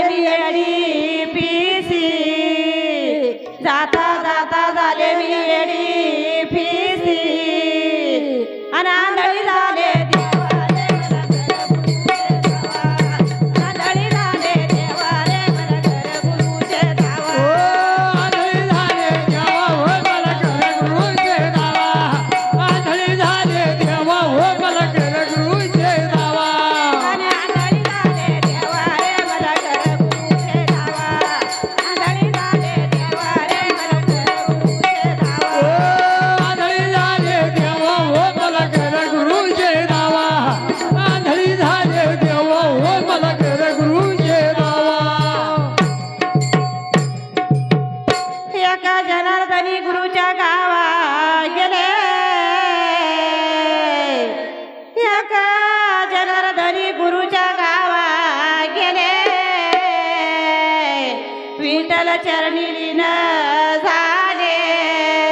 झाले मी येडी पिसी जाता जाता झाले विठ्ठल चरणी लीन झाले.